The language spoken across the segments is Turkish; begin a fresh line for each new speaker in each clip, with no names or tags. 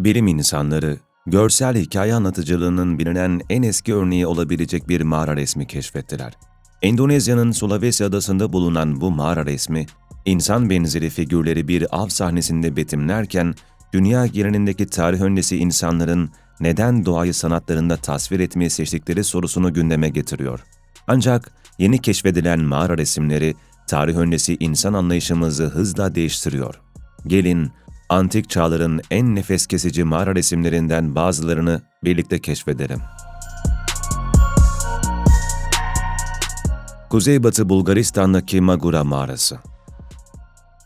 Bilim insanları, görsel hikaye anlatıcılığının bilinen en eski örneği olabilecek bir mağara resmi keşfettiler. Endonezya'nın Sulawesi adasında bulunan bu mağara resmi, insan benzeri figürleri bir av sahnesinde betimlerken, dünya genelindeki tarih öncesi insanların neden doğayı sanatlarında tasvir etmeyi seçtikleri sorusunu gündeme getiriyor. Ancak yeni keşfedilen mağara resimleri, tarih öncesi insan anlayışımızı hızla değiştiriyor. Gelin, antik çağların en nefes kesici mağara resimlerinden bazılarını birlikte keşfedelim. Kuzeybatı Bulgaristan'daki Magura Mağarası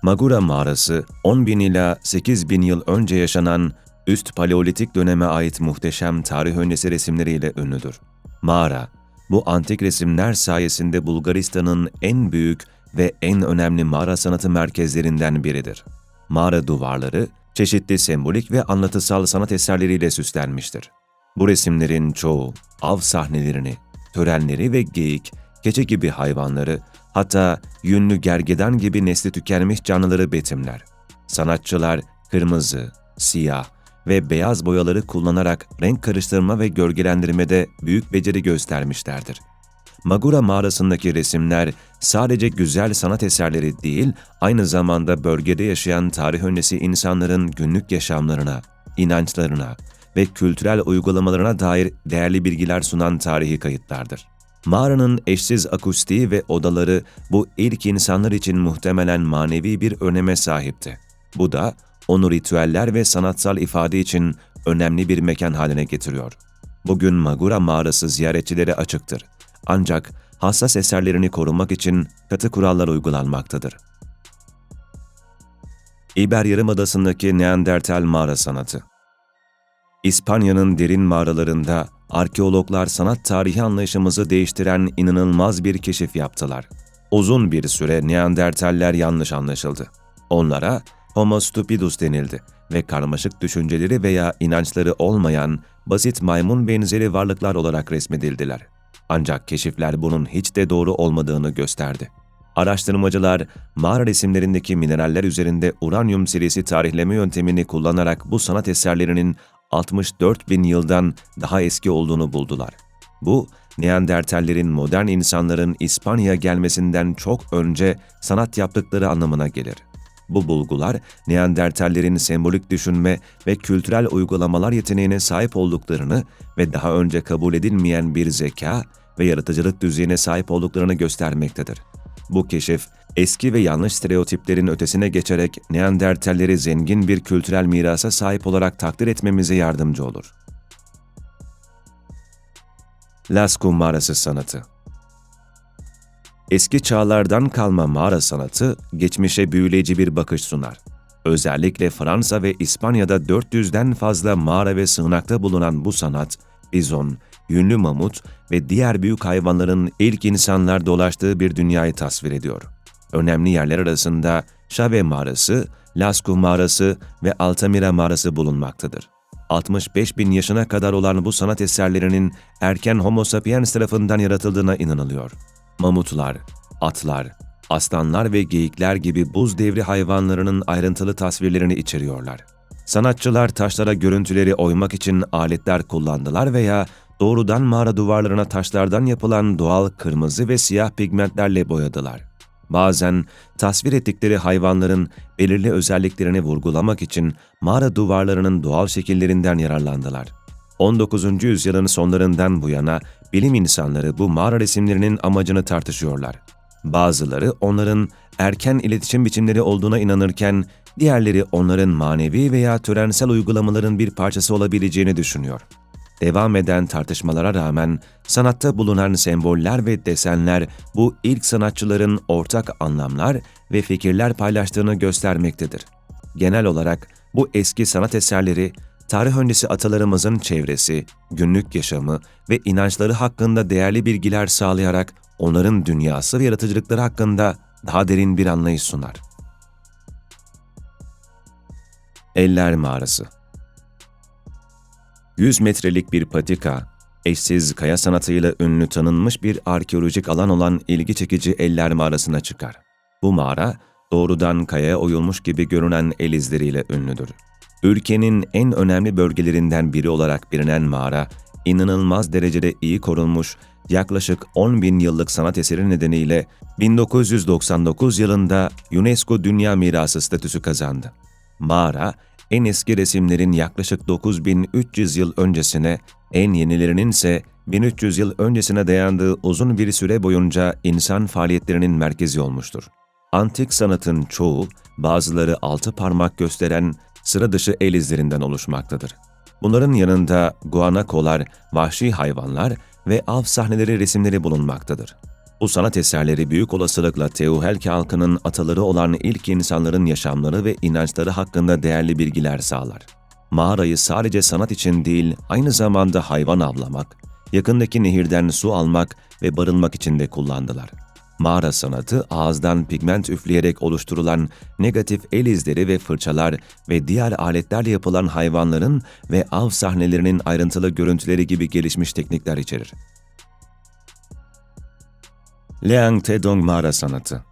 Magura Mağarası, 10 bin ila 8 bin yıl önce yaşanan üst paleolitik döneme ait muhteşem tarih öncesi resimleriyle ünlüdür. Mağara, bu antik resimler sayesinde Bulgaristan'ın en büyük ve en önemli mağara sanatı merkezlerinden biridir. Mağara duvarları, çeşitli sembolik ve anlatısal sanat eserleriyle süslenmiştir. Bu resimlerin çoğu, av sahnelerini, törenleri ve geyik, keçe gibi hayvanları, hatta yünlü gergedan gibi nesli tükenmiş canlıları betimler. Sanatçılar kırmızı, siyah ve beyaz boyaları kullanarak renk karıştırma ve gölgelendirmede büyük beceri göstermişlerdir. Magura mağarasındaki resimler sadece güzel sanat eserleri değil, aynı zamanda bölgede yaşayan tarih öncesi insanların günlük yaşamlarına, inançlarına ve kültürel uygulamalarına dair değerli bilgiler sunan tarihi kayıtlardır. Mağaranın eşsiz akustiği ve odaları bu ilk insanlar için muhtemelen manevi bir öneme sahipti. Bu da onu ritüeller ve sanatsal ifade için önemli bir mekan haline getiriyor. Bugün Magura mağarası ziyaretçilere açıktır. Ancak hassas eserlerini korumak için katı kurallar uygulanmaktadır. İber Yarımadası'ndaki Neandertal mağara sanatı İspanya'nın derin mağaralarında arkeologlar sanat tarihi anlayışımızı değiştiren inanılmaz bir keşif yaptılar. Uzun bir süre Neandertaller yanlış anlaşıldı. Onlara Homo stupidus denildi ve karmaşık düşünceleri veya inançları olmayan basit maymun benzeri varlıklar olarak resmedildiler. Ancak keşifler bunun hiç de doğru olmadığını gösterdi. Araştırmacılar, mağara resimlerindeki mineraller üzerinde uranyum serisi tarihleme yöntemini kullanarak bu sanat eserlerinin 64 bin yıldan daha eski olduğunu buldular. Bu, Neandertallerin modern insanların İspanya gelmesinden çok önce sanat yaptıkları anlamına gelir. Bu bulgular, Neandertallerin sembolik düşünme ve kültürel uygulamalar yeteneğine sahip olduklarını ve daha önce kabul edilmeyen bir zeka ve yaratıcılık düzeyine sahip olduklarını göstermektedir. Bu keşif, eski ve yanlış stereotiplerin ötesine geçerek Neandertalleri zengin bir kültürel mirasa sahip olarak takdir etmemize yardımcı olur. Lascaux Mağarası Sanatı Eski çağlardan kalma mağara sanatı, geçmişe büyüleyici bir bakış sunar. Özellikle Fransa ve İspanya'da 400'den fazla mağara ve sığınakta bulunan bu sanat, bizon, yünlü mamut ve diğer büyük hayvanların ilk insanlar dolaştığı bir dünyayı tasvir ediyor. Önemli yerler arasında Şave Mağarası, Lascaux Mağarası ve Altamira Mağarası bulunmaktadır. 65 bin yaşına kadar olan bu sanat eserlerinin erken Homo sapiens tarafından yaratıldığına inanılıyor. Mamutlar, atlar, aslanlar ve geyikler gibi buz devri hayvanlarının ayrıntılı tasvirlerini içeriyorlar. Sanatçılar taşlara görüntüleri oymak için aletler kullandılar veya doğrudan mağara duvarlarına taşlardan yapılan doğal kırmızı ve siyah pigmentlerle boyadılar. Bazen tasvir ettikleri hayvanların belirli özelliklerini vurgulamak için mağara duvarlarının doğal şekillerinden yararlandılar. 19. yüzyılın sonlarından bu yana bilim insanları bu mağara resimlerinin amacını tartışıyorlar. Bazıları onların erken iletişim biçimleri olduğuna inanırken diğerleri onların manevi veya törensel uygulamaların bir parçası olabileceğini düşünüyor. Devam eden tartışmalara rağmen sanatta bulunan semboller ve desenler bu ilk sanatçıların ortak anlamlar ve fikirler paylaştığını göstermektedir. Genel olarak bu eski sanat eserleri tarih öncesi atalarımızın çevresi, günlük yaşamı ve inançları hakkında değerli bilgiler sağlayarak onların dünyası ve yaratıcılıkları hakkında daha derin bir anlayış sunar. Eller Mağarası 100 metrelik bir patika, eşsiz kaya sanatıyla ünlü tanınmış bir arkeolojik alan olan ilgi çekici Eller Mağarası'na çıkar. Bu mağara, doğrudan kayaya oyulmuş gibi görünen el izleriyle ünlüdür. Ülkenin en önemli bölgelerinden biri olarak bilinen mağara, inanılmaz derecede iyi korunmuş, yaklaşık 10 bin yıllık sanat eseri nedeniyle 1999 yılında UNESCO Dünya Mirası statüsü kazandı. Mağara, en eski resimlerin yaklaşık 9300 yıl öncesine, en yenilerinin ise 1300 yıl öncesine dayandığı uzun bir süre boyunca insan faaliyetlerinin merkezi olmuştur. Antik sanatın çoğu, bazıları altı parmak gösteren sıra dışı el izlerinden oluşmaktadır. Bunların yanında guanakolar, vahşi hayvanlar ve av sahneleri resimleri bulunmaktadır. Bu sanat eserleri büyük olasılıkla Teohelke halkının ataları olan ilk insanların yaşamları ve inançları hakkında değerli bilgiler sağlar. Mağarayı sadece sanat için değil, aynı zamanda hayvan avlamak, yakındaki nehirden su almak ve barınmak için de kullandılar. Mağara sanatı ağızdan pigment üfleyerek oluşturulan negatif el izleri ve fırçalar ve diğer aletlerle yapılan hayvanların ve av sahnelerinin ayrıntılı görüntüleri gibi gelişmiş teknikler içerir. Leang Tedong Mağara Sanatı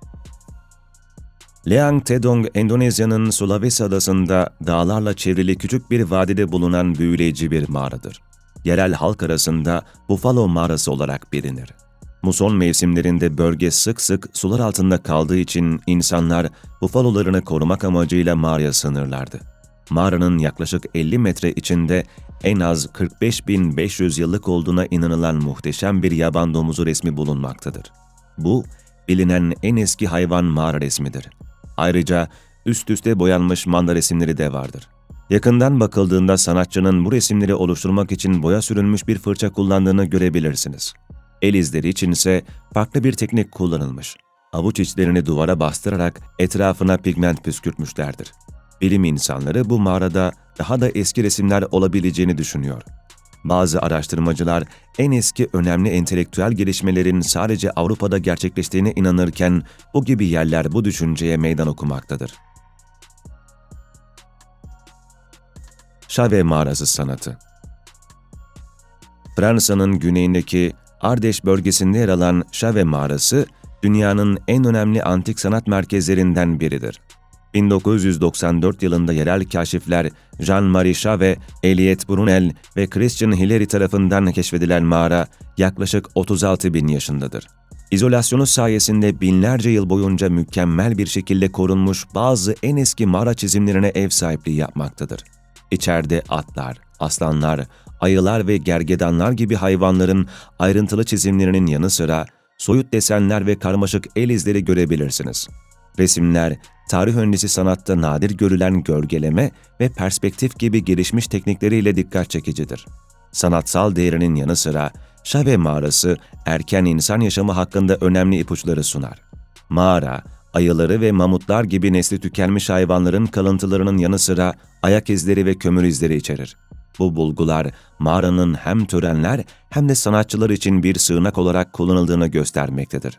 Leang Tedong, Endonezya'nın Sulawesi adasında dağlarla çevrili küçük bir vadide bulunan büyüleyici bir mağaradır. Yerel halk arasında Buffalo Mağarası olarak bilinir. Muson mevsimlerinde bölge sık sık sular altında kaldığı için insanlar bufalolarını korumak amacıyla mağaraya sınırlardı. Mağaranın yaklaşık 50 metre içinde en az 45.500 yıllık olduğuna inanılan muhteşem bir yaban domuzu resmi bulunmaktadır. Bu, bilinen en eski hayvan mağara resmidir. Ayrıca üst üste boyanmış manda resimleri de vardır. Yakından bakıldığında sanatçının bu resimleri oluşturmak için boya sürülmüş bir fırça kullandığını görebilirsiniz. El izleri için ise farklı bir teknik kullanılmış. Avuç içlerini duvara bastırarak etrafına pigment püskürtmüşlerdir. Bilim insanları bu mağarada daha da eski resimler olabileceğini düşünüyor. Bazı araştırmacılar en eski önemli entelektüel gelişmelerin sadece Avrupa'da gerçekleştiğine inanırken bu gibi yerler bu düşünceye meydan okumaktadır. Şave Mağarası Sanatı Fransa'nın güneyindeki Ardeş bölgesinde yer alan Şave Mağarası, dünyanın en önemli antik sanat merkezlerinden biridir. 1994 yılında yerel kaşifler Jean-Marie Chave, Eliot Brunel ve Christian Hillary tarafından keşfedilen mağara yaklaşık 36 bin yaşındadır. İzolasyonu sayesinde binlerce yıl boyunca mükemmel bir şekilde korunmuş bazı en eski mağara çizimlerine ev sahipliği yapmaktadır. İçeride atlar, aslanlar, ayılar ve gergedanlar gibi hayvanların ayrıntılı çizimlerinin yanı sıra soyut desenler ve karmaşık el izleri görebilirsiniz. Resimler, tarih öncesi sanatta nadir görülen gölgeleme ve perspektif gibi gelişmiş teknikleriyle dikkat çekicidir. Sanatsal değerinin yanı sıra Şave mağarası erken insan yaşamı hakkında önemli ipuçları sunar. Mağara, ayıları ve mamutlar gibi nesli tükenmiş hayvanların kalıntılarının yanı sıra ayak izleri ve kömür izleri içerir. Bu bulgular mağaranın hem törenler hem de sanatçılar için bir sığınak olarak kullanıldığını göstermektedir.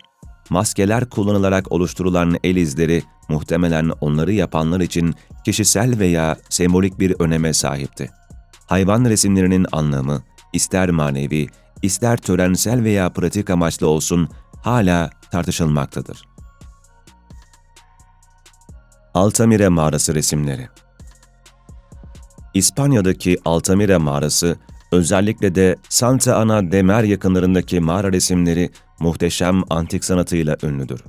Maskeler kullanılarak oluşturulan el izleri muhtemelen onları yapanlar için kişisel veya sembolik bir öneme sahipti. Hayvan resimlerinin anlamı, ister manevi, ister törensel veya pratik amaçlı olsun hala tartışılmaktadır. Altamira Mağarası Resimleri İspanya'daki Altamira mağarası, özellikle de Santa Ana de Mer yakınlarındaki mağara resimleri muhteşem antik sanatıyla ünlüdür.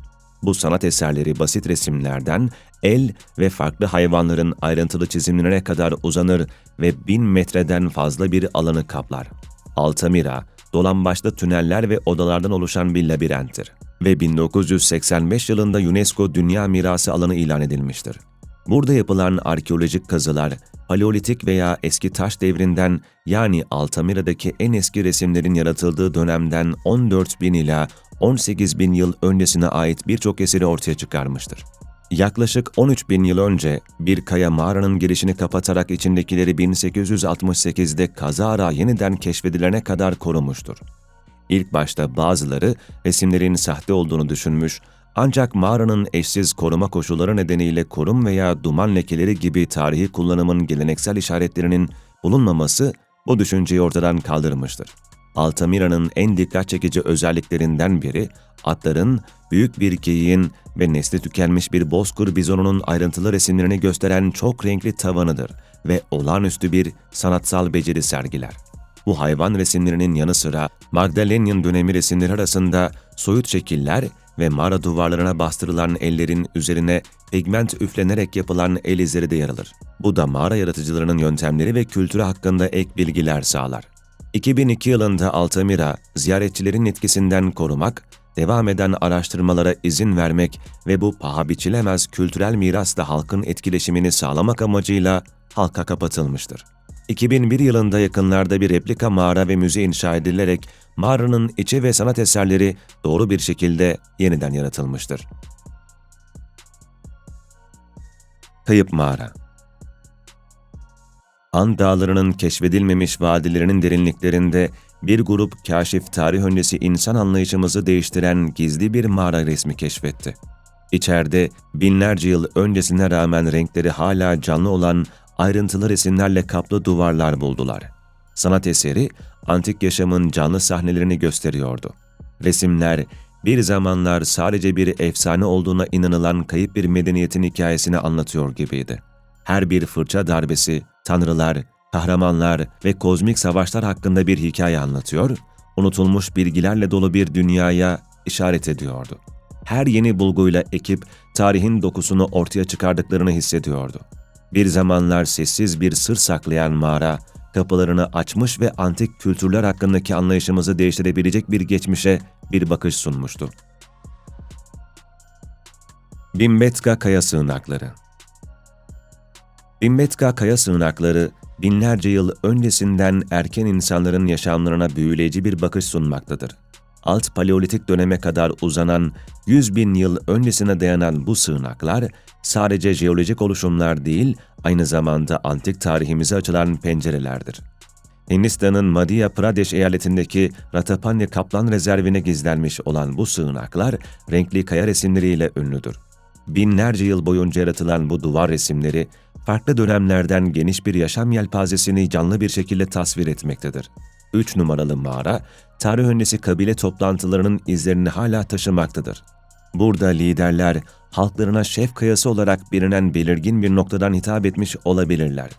Bu sanat eserleri basit resimlerden el ve farklı hayvanların ayrıntılı çizimlerine kadar uzanır ve bin metreden fazla bir alanı kaplar. Altamira, dolambaçlı tüneller ve odalardan oluşan bir labirenttir ve 1985 yılında UNESCO Dünya Mirası alanı ilan edilmiştir. Burada yapılan arkeolojik kazılar, Paleolitik veya eski taş devrinden yani Altamira'daki en eski resimlerin yaratıldığı dönemden 14 bin ila 18 bin yıl öncesine ait birçok eseri ortaya çıkarmıştır. Yaklaşık 13 bin yıl önce bir kaya mağaranın girişini kapatarak içindekileri 1868'de kazara yeniden keşfedilene kadar korumuştur. İlk başta bazıları resimlerin sahte olduğunu düşünmüş ancak mağaranın eşsiz koruma koşulları nedeniyle kurum veya duman lekeleri gibi tarihi kullanımın geleneksel işaretlerinin bulunmaması bu düşünceyi ortadan kaldırmıştır. Altamira'nın en dikkat çekici özelliklerinden biri, atların, büyük bir geyiğin ve nesli tükenmiş bir bozkır bizonunun ayrıntılı resimlerini gösteren çok renkli tavanıdır ve olağanüstü bir sanatsal beceri sergiler. Bu hayvan resimlerinin yanı sıra Magdalenian dönemi resimleri arasında soyut şekiller ve mağara duvarlarına bastırılan ellerin üzerine pigment üflenerek yapılan el izleri de yer alır. Bu da mağara yaratıcılarının yöntemleri ve kültürü hakkında ek bilgiler sağlar. 2002 yılında Altamira, ziyaretçilerin etkisinden korumak, devam eden araştırmalara izin vermek ve bu paha biçilemez kültürel mirasla halkın etkileşimini sağlamak amacıyla halka kapatılmıştır. 2001 yılında yakınlarda bir replika mağara ve müze inşa edilerek mağaranın içi ve sanat eserleri doğru bir şekilde yeniden yaratılmıştır. Kayıp Mağara Han dağlarının keşfedilmemiş vadilerinin derinliklerinde bir grup kaşif tarih öncesi insan anlayışımızı değiştiren gizli bir mağara resmi keşfetti. İçeride binlerce yıl öncesine rağmen renkleri hala canlı olan ayrıntılı resimlerle kaplı duvarlar buldular. Sanat eseri, antik yaşamın canlı sahnelerini gösteriyordu. Resimler, bir zamanlar sadece bir efsane olduğuna inanılan kayıp bir medeniyetin hikayesini anlatıyor gibiydi. Her bir fırça darbesi, tanrılar, kahramanlar ve kozmik savaşlar hakkında bir hikaye anlatıyor, unutulmuş bilgilerle dolu bir dünyaya işaret ediyordu. Her yeni bulguyla ekip tarihin dokusunu ortaya çıkardıklarını hissediyordu. Bir zamanlar sessiz bir sır saklayan mağara, kapılarını açmış ve antik kültürler hakkındaki anlayışımızı değiştirebilecek bir geçmişe bir bakış sunmuştu. Bimbetka Kaya Sığınakları Bimbetka Kaya Sığınakları, binlerce yıl öncesinden erken insanların yaşamlarına büyüleyici bir bakış sunmaktadır. Alt Paleolitik döneme kadar uzanan 100 bin yıl öncesine dayanan bu sığınaklar sadece jeolojik oluşumlar değil, aynı zamanda antik tarihimize açılan pencerelerdir. Hindistan'ın Madhya Pradesh eyaletindeki Ratapani Kaplan Rezervine gizlenmiş olan bu sığınaklar renkli kaya resimleriyle ünlüdür. Binlerce yıl boyunca yaratılan bu duvar resimleri, farklı dönemlerden geniş bir yaşam yelpazesini canlı bir şekilde tasvir etmektedir. 3 numaralı mağara, tarih öncesi kabile toplantılarının izlerini hala taşımaktadır. Burada liderler, halklarına şef kayası olarak bilinen belirgin bir noktadan hitap etmiş olabilirler.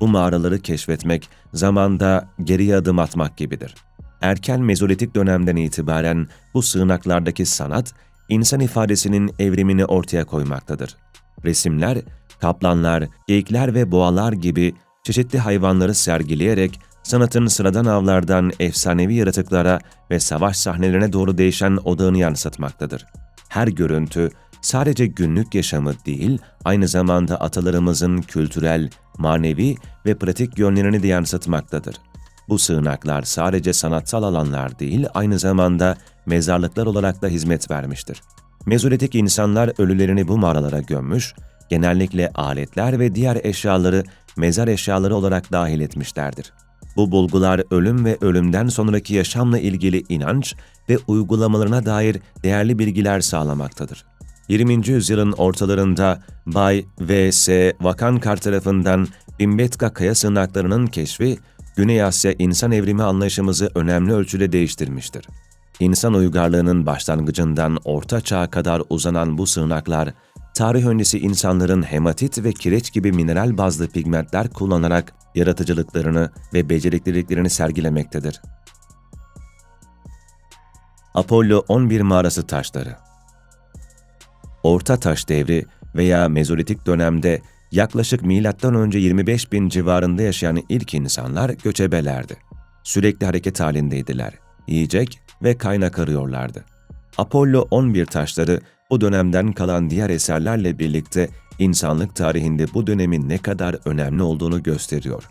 Bu mağaraları keşfetmek, zamanda geriye adım atmak gibidir. Erken mezolitik dönemden itibaren bu sığınaklardaki sanat, insan ifadesinin evrimini ortaya koymaktadır. Resimler, kaplanlar, geyikler ve boğalar gibi çeşitli hayvanları sergileyerek sanatın sıradan avlardan efsanevi yaratıklara ve savaş sahnelerine doğru değişen odağını yansıtmaktadır. Her görüntü sadece günlük yaşamı değil, aynı zamanda atalarımızın kültürel, manevi ve pratik yönlerini de yansıtmaktadır. Bu sığınaklar sadece sanatsal alanlar değil, aynı zamanda mezarlıklar olarak da hizmet vermiştir. Mezolitik insanlar ölülerini bu mağaralara gömmüş, genellikle aletler ve diğer eşyaları mezar eşyaları olarak dahil etmişlerdir. Bu bulgular ölüm ve ölümden sonraki yaşamla ilgili inanç ve uygulamalarına dair değerli bilgiler sağlamaktadır. 20. yüzyılın ortalarında Bay V.S. Vakankar tarafından Bimbetka kaya sığınaklarının keşfi, Güney Asya insan evrimi anlayışımızı önemli ölçüde değiştirmiştir. İnsan uygarlığının başlangıcından Orta Çağ'a kadar uzanan bu sığınaklar, tarih öncesi insanların hematit ve kireç gibi mineral bazlı pigmentler kullanarak yaratıcılıklarını ve becerikliliklerini sergilemektedir. Apollo 11 mağarası taşları Orta Taş Devri veya Mezolitik dönemde yaklaşık M.Ö. 25 bin civarında yaşayan ilk insanlar göçebelerdi. Sürekli hareket halindeydiler. Yiyecek ve kaynak arıyorlardı. Apollo 11 taşları bu dönemden kalan diğer eserlerle birlikte insanlık tarihinde bu dönemin ne kadar önemli olduğunu gösteriyor.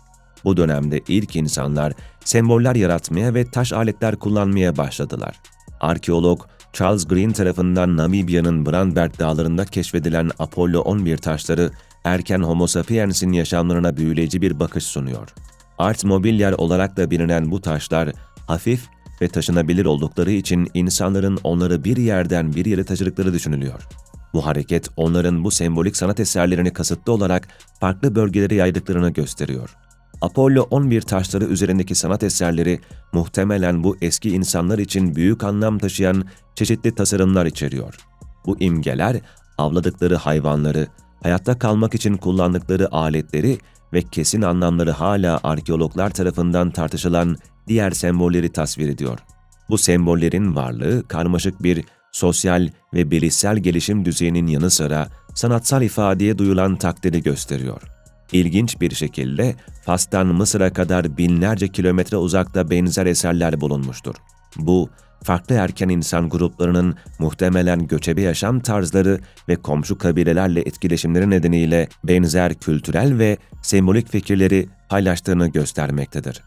Bu dönemde ilk insanlar semboller yaratmaya ve taş aletler kullanmaya başladılar. Arkeolog Charles Green tarafından Namibya'nın Brandberg dağlarında keşfedilen Apollo 11 taşları erken Homo sapiens'in yaşamlarına büyüleyici bir bakış sunuyor. Art mobilyer olarak da bilinen bu taşlar hafif ve taşınabilir oldukları için insanların onları bir yerden bir yere taşıdıkları düşünülüyor. Bu hareket onların bu sembolik sanat eserlerini kasıtlı olarak farklı bölgelere yaydıklarını gösteriyor. Apollo 11 taşları üzerindeki sanat eserleri muhtemelen bu eski insanlar için büyük anlam taşıyan çeşitli tasarımlar içeriyor. Bu imgeler avladıkları hayvanları, hayatta kalmak için kullandıkları aletleri ve kesin anlamları hala arkeologlar tarafından tartışılan diğer sembolleri tasvir ediyor. Bu sembollerin varlığı karmaşık bir sosyal ve bilişsel gelişim düzeyinin yanı sıra sanatsal ifadeye duyulan takdiri gösteriyor. İlginç bir şekilde Fas'tan Mısır'a kadar binlerce kilometre uzakta benzer eserler bulunmuştur. Bu, farklı erken insan gruplarının muhtemelen göçebe yaşam tarzları ve komşu kabilelerle etkileşimleri nedeniyle benzer kültürel ve sembolik fikirleri paylaştığını göstermektedir.